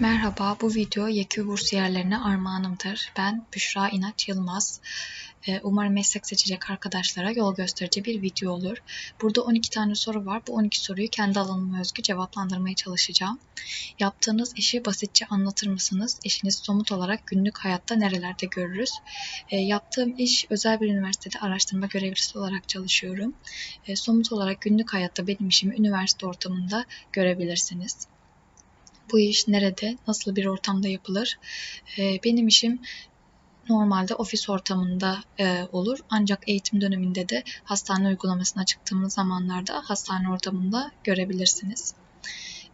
Merhaba, bu video YQ bursiyerlerine armağanımdır. Ben Büşra İnanç Yılmaz. Ee, Umarım meslek seçecek arkadaşlara yol gösterici bir video olur. Burada 12 tane soru var. Bu 12 soruyu kendi alanıma özgü cevaplandırmaya çalışacağım. Yaptığınız işi basitçe anlatır mısınız? İşiniz somut olarak günlük hayatta nerelerde görürüz? E, yaptığım iş özel bir üniversitede araştırma görevlisi olarak çalışıyorum. E, somut olarak günlük hayatta benim işimi üniversite ortamında görebilirsiniz bu iş nerede, nasıl bir ortamda yapılır? E, benim işim normalde ofis ortamında e, olur. Ancak eğitim döneminde de hastane uygulamasına çıktığımız zamanlarda hastane ortamında görebilirsiniz.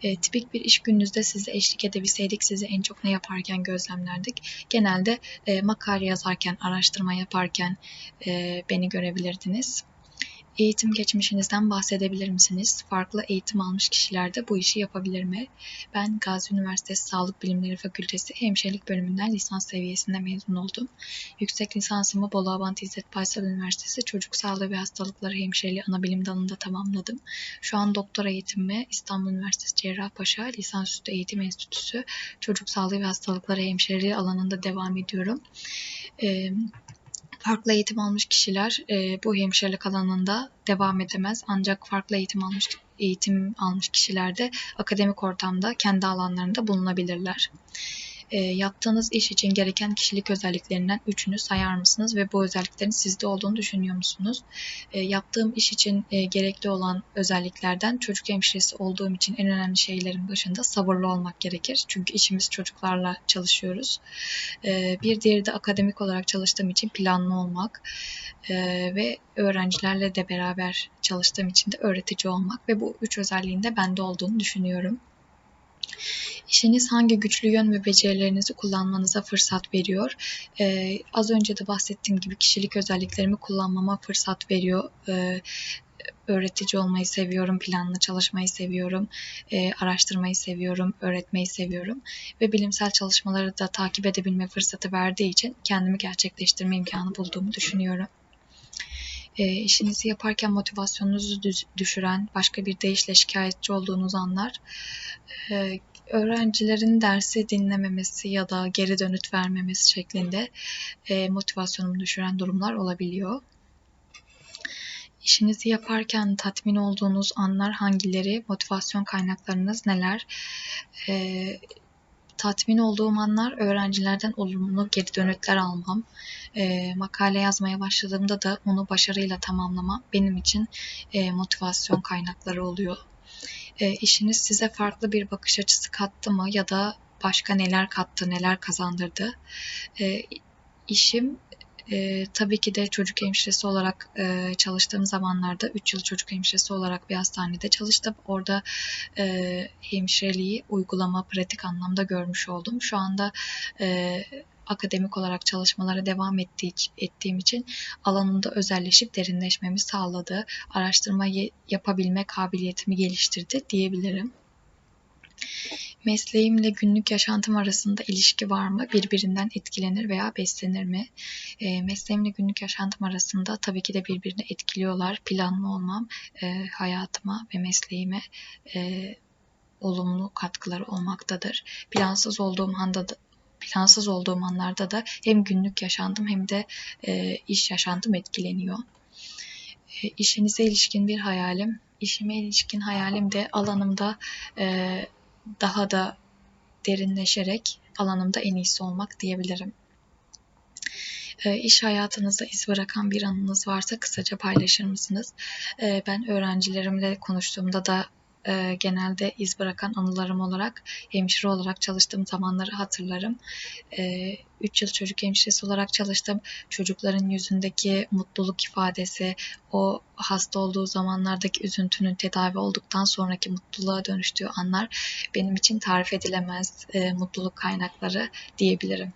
E, tipik bir iş gününüzde size eşlik edebilseydik sizi en çok ne yaparken gözlemlerdik? Genelde e, makale yazarken, araştırma yaparken e, beni görebilirdiniz. Eğitim geçmişinizden bahsedebilir misiniz? Farklı eğitim almış kişiler de bu işi yapabilir mi? Ben Gazi Üniversitesi Sağlık Bilimleri Fakültesi Hemşirelik bölümünden lisans seviyesinde mezun oldum. Yüksek lisansımı Bolu Abant İzzet Baysal Üniversitesi Çocuk Sağlığı ve Hastalıkları Hemşireliği Anabilim dalında tamamladım. Şu an doktora eğitimimi İstanbul Üniversitesi Cerrahpaşa Lisansüstü Eğitim Enstitüsü Çocuk Sağlığı ve Hastalıkları Hemşireliği alanında devam ediyorum. Ee, farklı eğitim almış kişiler e, bu hemşirelik alanında devam edemez. Ancak farklı eğitim almış eğitim almış kişiler de akademik ortamda kendi alanlarında bulunabilirler e, yaptığınız iş için gereken kişilik özelliklerinden üçünü sayar mısınız ve bu özelliklerin sizde olduğunu düşünüyor musunuz? E, yaptığım iş için e, gerekli olan özelliklerden çocuk hemşiresi olduğum için en önemli şeylerin başında sabırlı olmak gerekir. Çünkü işimiz çocuklarla çalışıyoruz. E, bir diğeri de akademik olarak çalıştığım için planlı olmak e, ve öğrencilerle de beraber çalıştığım için de öğretici olmak ve bu üç özelliğin de bende olduğunu düşünüyorum. İşiniz hangi güçlü yön ve becerilerinizi kullanmanıza fırsat veriyor? Ee, az önce de bahsettiğim gibi kişilik özelliklerimi kullanmama fırsat veriyor. Ee, öğretici olmayı seviyorum, planlı çalışmayı seviyorum, e, araştırmayı seviyorum, öğretmeyi seviyorum ve bilimsel çalışmaları da takip edebilme fırsatı verdiği için kendimi gerçekleştirme imkanı bulduğumu düşünüyorum. E, işinizi yaparken motivasyonunuzu düşüren, başka bir deyişle şikayetçi olduğunuz anlar, e, öğrencilerin dersi dinlememesi ya da geri dönüt vermemesi şeklinde e, motivasyonumu düşüren durumlar olabiliyor. İşinizi yaparken tatmin olduğunuz anlar hangileri? Motivasyon kaynaklarınız neler? E, tatmin olduğum anlar öğrencilerden olumlu geri dönütler almam. E, makale yazmaya başladığımda da onu başarıyla tamamlamam benim için e, motivasyon kaynakları oluyor e, işiniz size farklı bir bakış açısı kattı mı ya da başka neler kattı, neler kazandırdı? E, işim e, tabii ki de çocuk hemşiresi olarak e, çalıştığım zamanlarda 3 yıl çocuk hemşiresi olarak bir hastanede çalıştım. Orada e, hemşireliği uygulama, pratik anlamda görmüş oldum. Şu anda e, akademik olarak çalışmalara devam ettiği, ettiğim için alanında özelleşip derinleşmemi sağladı. Araştırma yapabilme kabiliyetimi geliştirdi diyebilirim. Mesleğimle günlük yaşantım arasında ilişki var mı? Birbirinden etkilenir veya beslenir mi? E, mesleğimle günlük yaşantım arasında tabii ki de birbirini etkiliyorlar. Planlı olmam e, hayatıma ve mesleğime e, olumlu katkıları olmaktadır. Plansız olduğum anda da, plansız olduğum anlarda da hem günlük yaşantım hem de e, iş yaşantım etkileniyor. E, işinize ilişkin bir hayalim, işime ilişkin hayalim de alanımda e, daha da derinleşerek alanımda en iyisi olmak diyebilirim. E, iş hayatınızda iz bırakan bir anınız varsa kısaca paylaşır mısınız? E, ben öğrencilerimle konuştuğumda da e, genelde iz bırakan anılarım olarak hemşire olarak çalıştığım zamanları hatırlarım. E, 3 yıl çocuk hemşiresi olarak çalıştım. Çocukların yüzündeki mutluluk ifadesi, o hasta olduğu zamanlardaki üzüntünün tedavi olduktan sonraki mutluluğa dönüştüğü anlar benim için tarif edilemez e, mutluluk kaynakları diyebilirim.